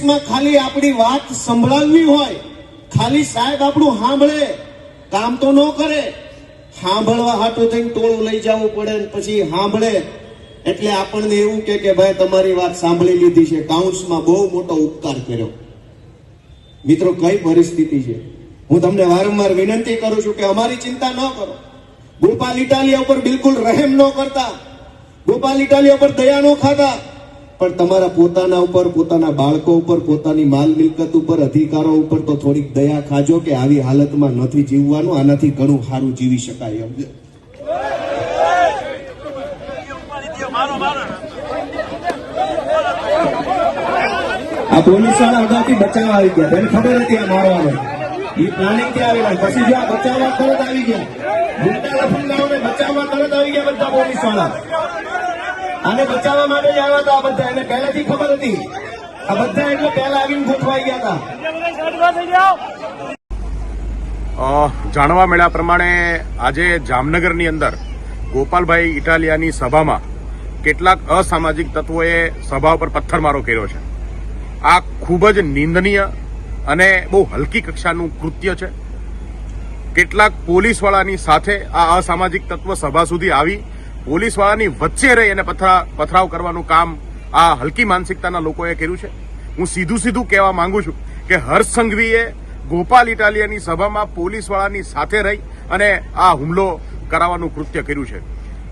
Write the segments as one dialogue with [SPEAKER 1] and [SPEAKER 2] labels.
[SPEAKER 1] પોલિટિક્સમાં ખાલી આપણી વાત સંભળાવવી હોય, ખાલી સાહેબ આપણું સાંભળે, કામ તો ન કરે. સાંભળવા હાટું થઈને ટોળું લઈ જવું પડે પછી સાંભળે. એટલે આપણને એવું કે કે ભાઈ તમારી વાત સાંભળી લીધી છે. કાઉન્સમાં બહુ મોટો ઉપકાર કર્યો. મિત્રો, કઈ પરિસ્થિતિ છે? હું તમને વારંવાર વિનંતી કરું છું કે અમારી ચિંતા ન કરો. ગોપાલ ઇટાલિયા ઉપર બિલકુલ રહેમ ન કરતા. ગોપાલ ઇટાલિયા ઉપર દયા ન ખાતા. પણ તમારા પોતાના ઉપર, પોતાના બાળકો ઉપર, પોતાની માલ મિલકત ઉપર, અધિકારો ઉપર તો થોડીક દયા ખાજો કે આવી હાલતમાં નથી જીવવાનું, આનાથી ઘણું સારું જીવી શકાય એમ. આ પોલીસવાળા અગાઉથી બચાવવા આવી ગયા. તેને ખબર હતી આ મારવાનો? એ પ્લાનિંગથી આવેલા. પછી જો આ બચાવવા તરત આવી ગયા. બચાવવા તરત આવી ગયા બધા પોલીસવાળા. આને બચાવવા માટે આવ્યા હતા આ બધા. એને પહેલાથી ખબર હતી. આ બધા એટલે પહેલા આવીને ગોઠવાઈ ગયા હતા.
[SPEAKER 2] જાણવા મળ્યા પ્રમાણે આજે જામનગરની અંદર ગોપાલભાઈ ઇટાલિયાની સભામાં કેટલાક અસામાજિક તત્વોએ સભા ઉપર પથ્થરમારો કર્યો છે. આ ખૂબ જ નિંદનીય અને બહુ હલકી કક્ષાનું કૃત્ય છે. કેટલાક પોલીસવાળાની સાથે આ અસામાજિક તત્વ સભા સુધી આવી પોલીસવાળાની વચ્ચે રહી અને પથરા- પથરાવ કરવાનું કામ આ હલકી માનસિકતાના લોકોએ કર્યું છે. હું સીધું સીધું કહેવા માંગુ છું કે હર્ષ સંઘવીએ ગોપાલ ઇટાલિયાની સભામાં પોલીસવાળાની સાથે રહી અને આ હુમલો કરાવવાનું કૃત્ય કર્યું છે.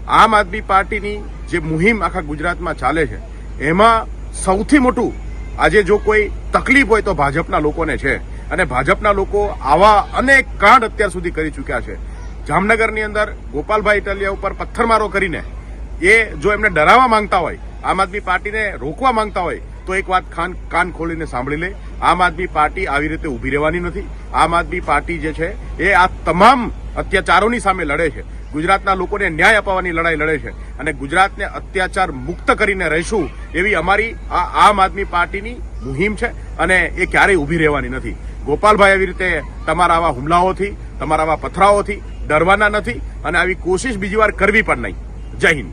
[SPEAKER 2] આમ આદમી પાર્ટીની જે મુહિમ આખા ગુજરાતમાં ચાલે છે, એમાં સૌથી મોટું આજે જો કોઈ તકલીફ હોય તો ભાજપના લોકોને છે. અને ભાજપના લોકો આવા અનેક કાંડ અત્યાર સુધી કરી ચૂક્યા છે. જામનગરની અંદર ગોપાલભાઈ ઇટલિયા ઉપર પથ્થરમારો કરીને એ જો એમને ડરાવવા માંગતા હોય, આમ આદમી પાર્ટીને રોકવા માંગતા હોય, તો એક વાત ખાન કાન ખોલીને સાંભળી લે. આમ આદમી પાર્ટી આવી રીતે ઊભી રહેવાની નથી. આમ આદમી પાર્ટી જે છે, એ આ તમામ અત્યાચારોની સામે લડે છે. ગુજરાતના લોકોને ન્યાય અપાવવાની લડાઈ લડે છે અને ગુજરાતને અત્યાચાર મુક્ત કરીને રહીશું એવી અમારી આ આમ આદમી પાર્ટીની મુહિમ છે અને એ ક્યારેય ઊભી રહેવાની નથી. ગોપાલભાઈ આવી રીતે તમારા આવા હુમલાઓથી, તમારા આવા પથરાઓથી ડરવાના નથી અને આવી કોશિશ બીજી વાર કરવી પણ નહીં. જય હિન્દ.